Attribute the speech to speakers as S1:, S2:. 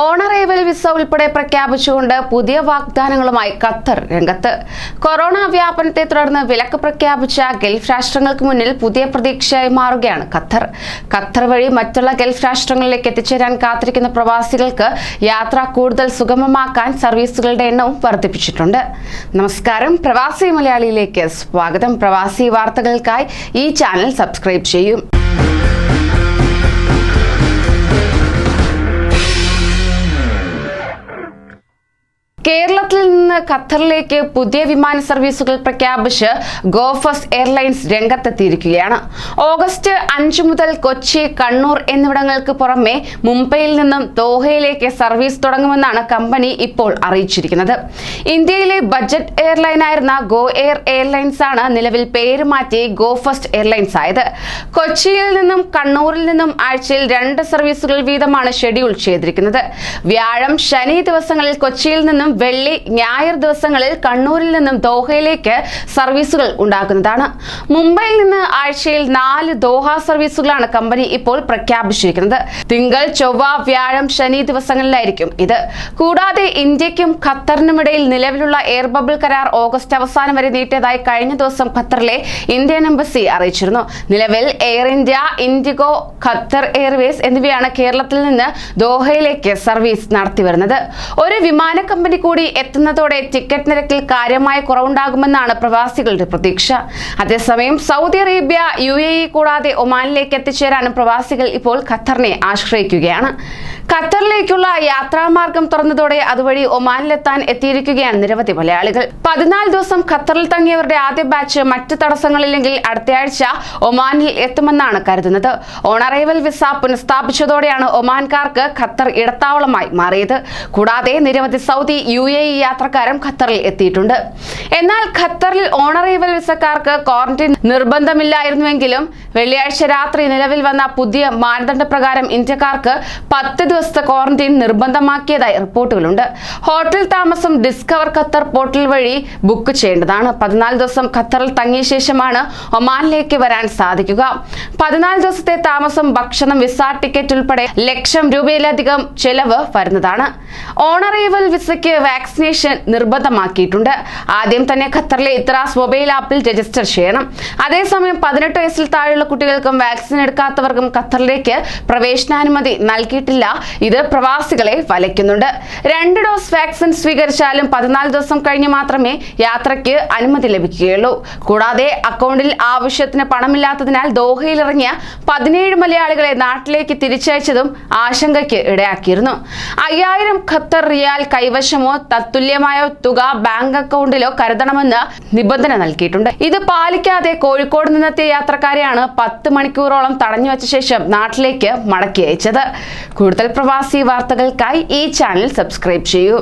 S1: ഓണറേവൽ visa ഉൾപ്പെടെ പ്രഖ്യാപിച്ചുകൊണ്ട് പുതിയ വാഗ്ദാനങ്ങളുമായി ഖത്തർ രംഗത്ത്. കൊറോണ വ്യാപനത്തെ തുടർന്ന് വിലക്ക് പ്രഖ്യാപിച്ച ഗൾഫ് രാഷ്ട്രങ്ങൾക്ക് മുന്നിൽ പുതിയ പ്രതീക്ഷയായി മാറുകയാണ് ഖത്തർ. ഖത്തർ വഴി മറ്റുള്ള ഗൾഫ് രാഷ്ട്രങ്ങളിലേക്ക് എത്തിച്ചേരാൻ കാത്തിരിക്കുന്ന പ്രവാസികൾക്ക് യാത്ര കൂടുതൽ സുഗമമാക്കാൻ സർവീസുകളുടെ എണ്ണവും വർദ്ധിപ്പിച്ചിട്ടുണ്ട്. നമസ്കാരം. പ്രവാസി മലയാളിയിലേക്ക് സ്വാഗതം. പ്രവാസി വാർത്തകൾക്കായി ഈ ചാനൽ സബ്സ്ക്രൈബ് ചെയ്യും. കേരളത്തിൽ നിന്ന് ഖത്തറിലേക്ക് പുതിയ വിമാന സർവീസുകൾ പ്രഖ്യാപിച്ച് ഗോഫസ് എയർലൈൻസ് രംഗത്തെത്തിയിരിക്കുകയാണ്. ഓഗസ്റ്റ് അഞ്ച് മുതൽ കൊച്ചി കണ്ണൂർ എന്നിവിടങ്ങൾക്ക് പുറമെ മുംബൈയിൽ നിന്നും ദോഹയിലേക്ക് സർവീസ് തുടങ്ങുമെന്നാണ് കമ്പനി ഇപ്പോൾ അറിയിച്ചിരിക്കുന്നത്. ഇന്ത്യയിലെ ബജറ്റ് എയർലൈനായിരുന്ന ഗോ എയർ എയർലൈൻസ് ആണ് നിലവിൽ പേര് മാറ്റി ഗോഫസ്റ്റ് എയർലൈൻസ് ആയത്. കൊച്ചിയിൽ നിന്നും കണ്ണൂരിൽ നിന്നും ആഴ്ചയിൽ രണ്ട് സർവീസുകൾ വീതമാണ് ഷെഡ്യൂൾ ചെയ്തിരിക്കുന്നത്. വ്യാഴം ശനി ദിവസങ്ങളിൽ കൊച്ചിയിൽ നിന്നും വെള്ളി ഞായർ ദിവസങ്ങളിൽ കണ്ണൂരിൽ നിന്നും ദോഹയിലേക്ക് സർവീസുകൾ ഉണ്ടാക്കുന്നതാണ്. മുംബൈയിൽ നിന്ന് ആഴ്ചയിൽ നാല് ദോഹ സർവീസുകളാണ് കമ്പനി ഇപ്പോൾ പ്രഖ്യാപിച്ചിരിക്കുന്നത്. തിങ്കൾ ചൊവ്വ വ്യാഴം ശനി ദിവസങ്ങളിലായിരിക്കും ഇത്. കൂടാതെ ഇന്ത്യക്കും ഖത്തറിനും ഇടയിൽ നിലവിലുള്ള എയർ ബബിൾ കരാർ ഓഗസ്റ്റ് അവസാനം വരെ നീട്ടിയതായി കഴിഞ്ഞ ദിവസം ഖത്തറിലെ ഇന്ത്യൻ എംബസി അറിയിച്ചിരുന്നു. നിലവിൽ Air India IndiGo Qatar Airways എന്നിവയാണ് കേരളത്തിൽ നിന്ന് ദോഹയിലേക്ക് സർവീസ് നടത്തിവരുന്നത്. ഒരു വിമാന കമ്പനി കൂടി എത്തുന്നതോടെ ടിക്കറ്റ് നിരക്കിൽ കാര്യമായ കുറവുണ്ടാകുമെന്നാണ് പ്രവാസികളുടെ പ്രതീക്ഷ. അതേസമയം Saudi Arabia U A E കൂടാതെ ഒമാനിലേക്ക് എത്തിച്ചേരാനും പ്രവാസികൾ ഇപ്പോൾ ഖത്തറിനെ ആശ്രയിക്കുകയാണ്. ഖത്തറിലേക്കുള്ള യാത്രാമാർഗം തുറന്നതോടെ അതുവഴി ഒമാനിലെത്താൻ എത്തിയിരിക്കുകയാണ് നിരവധി മലയാളികൾ. പതിനാല് ദിവസം ഖത്തറിൽ തങ്ങിയവരുടെ ആദ്യ ബാച്ച് മറ്റ് തടസ്സങ്ങളില്ലെങ്കിൽ അടുത്തയാഴ്ച ഒമാനിൽ എത്തുമെന്നാണ് കരുതുന്നത്. ഓണറൈവൽ വിസ പുനഃസ്ഥാപിച്ചതോടെയാണ് ഒമാൻകാർക്ക് ഖത്തർ ഇടത്താവളമായി മാറിയത്. കൂടാതെ നിരവധി സൗദി യു എ ഇ യാത്രക്കാരും ഖത്തറിൽ എത്തിയിട്ടുണ്ട്. എന്നാൽ ഖത്തറിൽ ഓണറേബൽ വിസക്കാർക്ക് ക്വാറന്റൈൻ നിർബന്ധമില്ലായിരുന്നുവെങ്കിലും വെള്ളിയാഴ്ച രാത്രി നിലവിൽ വന്ന പുതിയ മാനദണ്ഡ പ്രകാരം ഇന്ത്യക്കാർക്ക് പത്ത് ദിവസത്തെ ക്വാറന്റൈൻ നിർബന്ധമാക്കിയതായി റിപ്പോർട്ടുകളുണ്ട്. ഹോട്ടൽ താമസം ഡിസ്കവർ ഖത്തർ പോർട്ടൽ വഴി ബുക്ക് ചെയ്യേണ്ടതാണ്. പതിനാല് ദിവസം ഖത്തറിൽ തങ്ങിയ ശേഷമാണ് ഒമാനിലേക്ക് വരാൻ സാധിക്കുക. പതിനാല് ദിവസത്തെ താമസം ഭക്ഷണം വിസ ടിക്കറ്റ് ഉൾപ്പെടെ ലക്ഷം രൂപയിലധികം ചെലവ് വരുന്നതാണ്. ഓണറേവൽ വിസയ്ക്ക് വാക്സിനേഷൻ നിർബന്ധമാക്കിയിട്ടുണ്ട്. ആദ്യം തന്നെ ഖത്തറിലെ ഇത്രാസ് മൊബൈൽ ആപ്പിൽ രജിസ്റ്റർ ചെയ്യണം. അതേസമയം പതിനെട്ട് വയസ്സിൽ താഴെയുള്ള കുട്ടികൾക്കും വാക്സിൻ എടുക്കാത്തവർക്കും ഖത്തറിലേക്ക് പ്രവേശനാനുമതി നൽകിയിട്ടില്ല. ഇത് പ്രവാസികളെ വലയ്ക്കുന്നുണ്ട്. രണ്ട് ഡോസ് വാക്സിൻ സ്വീകരിച്ചാലും പതിനാല് ദിവസം കഴിഞ്ഞ് മാത്രമേ യാത്രയ്ക്ക് അനുമതി ലഭിക്കുകയുള്ളൂ. കൂടാതെ അക്കൗണ്ടിൽ ആവശ്യത്തിന് പണമില്ലാത്തതിനാൽ ദോഹയിലിറങ്ങിയ പതിനേഴ് മലയാളികളെ നാട്ടിലേക്ക് തിരിച്ചയച്ചതും ആശങ്കയ്ക്ക് ഇടയാക്കിയിരുന്നു. അയ്യായിരം ഖത്തർ റിയാൽ കൈവശമോ തത്തുല്യമായ തുക ബാങ്ക് അക്കൗണ്ടിലോ കരുതണമെന്ന് നിബന്ധന നൽകിയിട്ടുണ്ട്. ഇത് പാലിക്കാതെ കോഴിക്കോട് നിന്നെത്തിയ യാത്രക്കാരെയാണ് പത്ത് മണിക്കൂറോളം തടഞ്ഞു വെച്ച ശേഷം നാട്ടിലേക്ക് മടക്കി അയച്ചത്. കൂടുതൽ പ്രവാസി വാർത്തകൾക്കായി ഈ ചാനൽ സബ്സ്ക്രൈബ് ചെയ്യൂ.